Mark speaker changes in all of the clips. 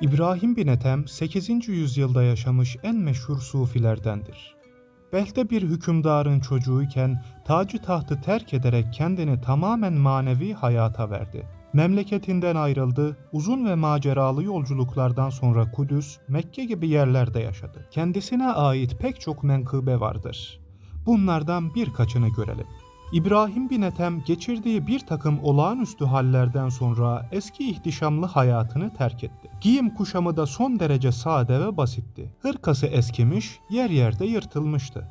Speaker 1: İbrahim bin Ethem 8. yüzyılda yaşamış en meşhur sufilerdendir. Belh'te bir hükümdarın çocuğuyken tacı tahtı terk ederek kendini tamamen manevi hayata verdi. Memleketinden ayrıldı, uzun ve maceralı yolculuklardan sonra Kudüs, Mekke gibi yerlerde yaşadı. Kendisine ait pek çok menkıbe vardır. Bunlardan birkaçını görelim. İbrahim bin Ethem geçirdiği bir takım olağanüstü hallerden sonra eski ihtişamlı hayatını terk etti. Giyim kuşamı da son derece sade ve basitti. Hırkası eskimiş, yer yerde yırtılmıştı.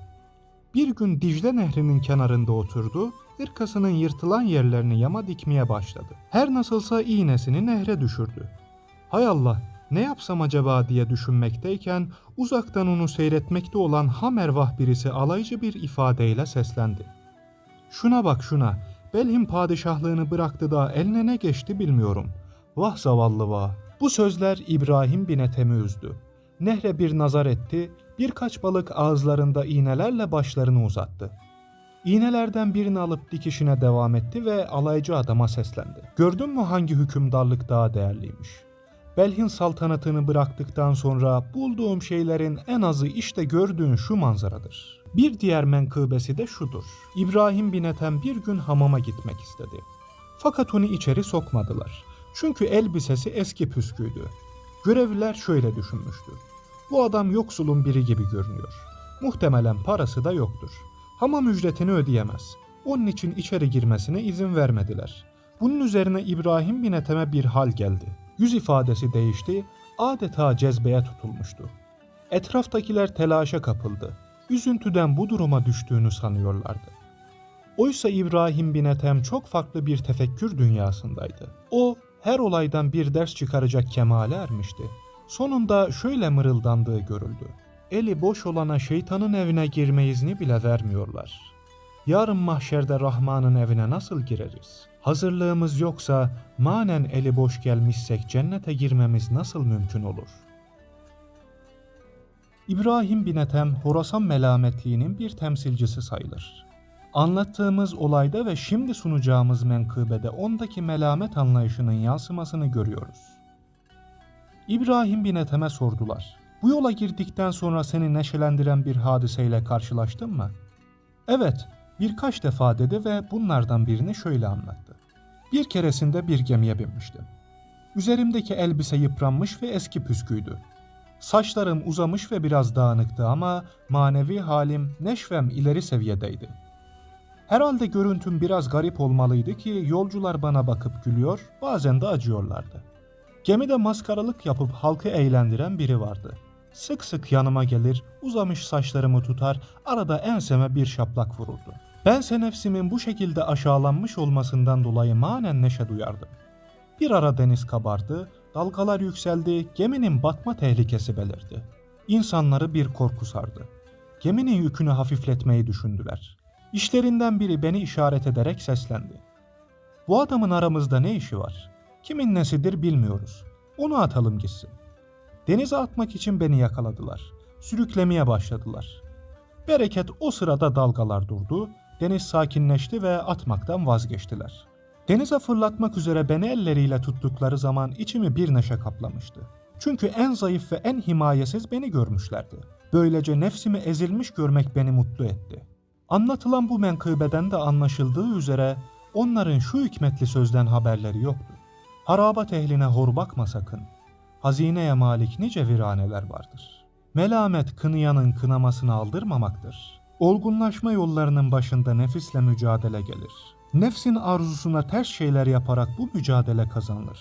Speaker 1: Bir gün Dicle Nehri'nin kenarında oturdu, hırkasının yırtılan yerlerini yama dikmeye başladı. Her nasılsa iğnesini nehre düşürdü. Hay Allah, ne yapsam acaba diye düşünmekteyken uzaktan onu seyretmekte olan hamervah birisi alaycı bir ifadeyle seslendi. Şuna bak şuna. Belhim padişahlığını bıraktı da eline ne geçti bilmiyorum. Vah zavallı vah. Bu sözler İbrahim bin Ethem'i üzdü. Nehre bir nazar etti, birkaç balık ağızlarında iğnelerle başlarını uzattı. İğnelerden birini alıp dikişine devam etti ve alaycı adama seslendi. Gördün mü hangi hükümdarlık daha değerliymiş? Belhin saltanatını bıraktıktan sonra bulduğum şeylerin en azı işte gördüğün şu manzaradır. Bir diğer menkıbesi de şudur. İbrahim bin Ethem bir gün hamama gitmek istedi. Fakat onu içeri sokmadılar. Çünkü elbisesi eski püsküydü. Görevliler şöyle düşünmüştü. Bu adam yoksulun biri gibi görünüyor. Muhtemelen parası da yoktur. Hamam ücretini ödeyemez. Onun için içeri girmesine izin vermediler. Bunun üzerine İbrahim bin Ethem'e bir hal geldi. Yüz ifadesi değişti, adeta cezbeye tutulmuştu. Etraftakiler telaşa kapıldı. Üzüntüden bu duruma düştüğünü sanıyorlardı. Oysa İbrahim bin Ethem çok farklı bir tefekkür dünyasındaydı. O her olaydan bir ders çıkaracak kemale ermişti. Sonunda şöyle mırıldandığı görüldü. Eli boş olana şeytanın evine girme izni bile vermiyorlar. Yarın mahşerde Rahman'ın evine nasıl gireriz? Hazırlığımız yoksa manen eli boş gelmişsek cennete girmemiz nasıl mümkün olur? İbrahim bin Ethem Horasan melametliğinin bir temsilcisi sayılır. Anlattığımız olayda ve şimdi sunacağımız menkıbede ondaki melamet anlayışının yansımasını görüyoruz. İbrahim bin Ethem'e sordular. Bu yola girdikten sonra seni neşelendiren bir hadiseyle karşılaştın mı? Evet, birkaç defa dedi ve bunlardan birini şöyle anlattı. Bir keresinde bir gemiye binmiştim. Üzerimdeki elbise yıpranmış ve eski püsküydü. Saçlarım uzamış ve biraz dağınıktı ama manevi halim, neşvem ileri seviyedeydi. Herhalde görüntüm biraz garip olmalıydı ki yolcular bana bakıp gülüyor, bazen de acıyorlardı. Gemide maskaralık yapıp halkı eğlendiren biri vardı. Sık sık yanıma gelir, uzamış saçlarımı tutar, arada enseme bir şaplak vururdu. Bense nefsimin bu şekilde aşağılanmış olmasından dolayı manen neşe duyardım. Bir ara deniz kabardı, dalgalar yükseldi, geminin batma tehlikesi belirdi. İnsanları bir korku sardı. Geminin yükünü hafifletmeyi düşündüler. İşlerinden biri beni işaret ederek seslendi. Bu adamın aramızda ne işi var? Kimin nesidir bilmiyoruz. Onu atalım gitsin. Denize atmak için beni yakaladılar. Sürüklemeye başladılar. Bereket o sırada dalgalar durdu, deniz sakinleşti ve atmaktan vazgeçtiler. Denize fırlatmak üzere beni elleriyle tuttukları zaman içimi bir neşe kaplamıştı. Çünkü en zayıf ve en himayesiz beni görmüşlerdi. Böylece nefsimi ezilmiş görmek beni mutlu etti. Anlatılan bu menkıbeden de anlaşıldığı üzere onların şu hikmetli sözden haberleri yoktu. Harabat ehline hor bakma sakın. Hazineye malik nice viraneler vardır. Melamet kınayanın kınamasını aldırmamaktır. Olgunlaşma yollarının başında nefisle mücadele gelir. Nefsin arzusuna ters şeyler yaparak bu mücadele kazanılır.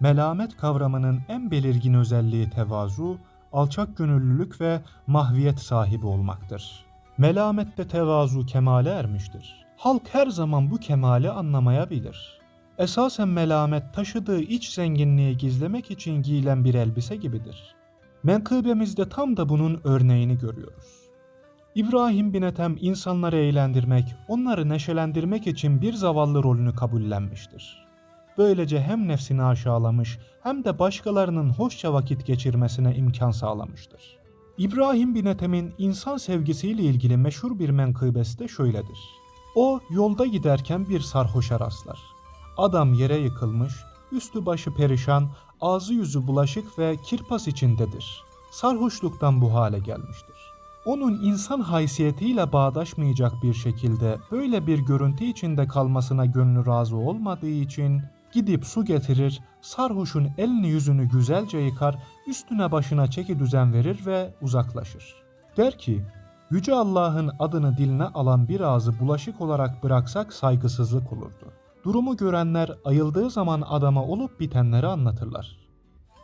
Speaker 1: Melamet kavramının en belirgin özelliği tevazu, alçak gönüllülük ve mahviyet sahibi olmaktır. Melamette tevazu kemale ermiştir. Halk her zaman bu kemali anlamayabilir. Esasen melamet taşıdığı iç zenginliği gizlemek için giyilen bir elbise gibidir. Menkıbemizde tam da bunun örneğini görüyoruz. İbrahim bin Ethem insanları eğlendirmek, onları neşelendirmek için bir zavallı rolünü kabullenmiştir. Böylece hem nefsini aşağılamış hem de başkalarının hoşça vakit geçirmesine imkan sağlamıştır. İbrahim bin Ethem'in insan sevgisiyle ilgili meşhur bir menkıbesi de şöyledir. O yolda giderken bir sarhoşa rastlar. Adam yere yıkılmış, üstü başı perişan, ağzı yüzü bulaşık ve kirpas içindedir. Sarhoşluktan bu hale gelmiştir. Onun insan haysiyetiyle bağdaşmayacak bir şekilde böyle bir görüntü içinde kalmasına gönlü razı olmadığı için gidip su getirir, sarhoşun elini yüzünü güzelce yıkar, üstüne başına çeki düzen verir ve uzaklaşır. Der ki, Yüce Allah'ın adını diline alan bir ağzı bulaşık olarak bıraksak saygısızlık olurdu. Durumu görenler ayıldığı zaman adama olup bitenleri anlatırlar.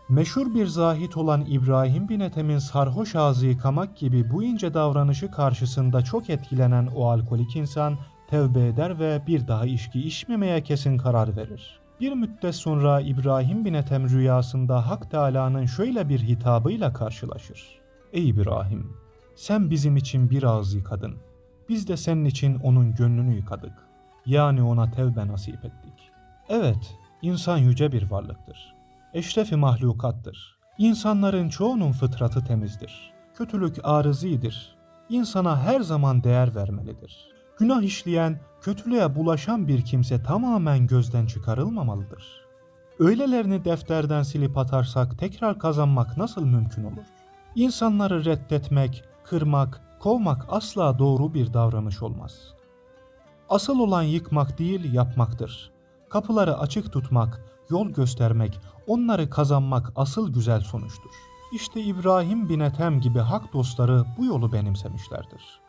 Speaker 1: Meşhur bir zahit olan İbrahim bin Ethem'in sarhoş ağzı yıkamak gibi bu ince davranışı karşısında çok etkilenen o alkolik insan tevbe eder ve bir daha içki içmemeye kesin karar verir. Bir müddet sonra İbrahim bin Ethem rüyasında Hak Teâlâ'nın şöyle bir hitabıyla karşılaşır. Ey İbrahim! Sen bizim için bir ağız yıkadın. Biz de senin için onun gönlünü yıkadık. Yani ona tevbe nasip ettik. Evet, insan yüce bir varlıktır. Eşrefi mahlukattır. İnsanların çoğunun fıtratı temizdir. Kötülük arızidir. İnsana her zaman değer vermelidir. Günah işleyen, kötülüğe bulaşan bir kimse tamamen gözden çıkarılmamalıdır. Öylelerini defterden silip atarsak tekrar kazanmak nasıl mümkün olur? İnsanları reddetmek, kırmak, kovmak asla doğru bir davranış olmaz. Asıl olan yıkmak değil yapmaktır. Kapıları açık tutmak, yol göstermek, onları kazanmak asıl güzel sonuçtur. İşte İbrahim bin Ethem gibi hak dostları bu yolu benimsemişlerdir.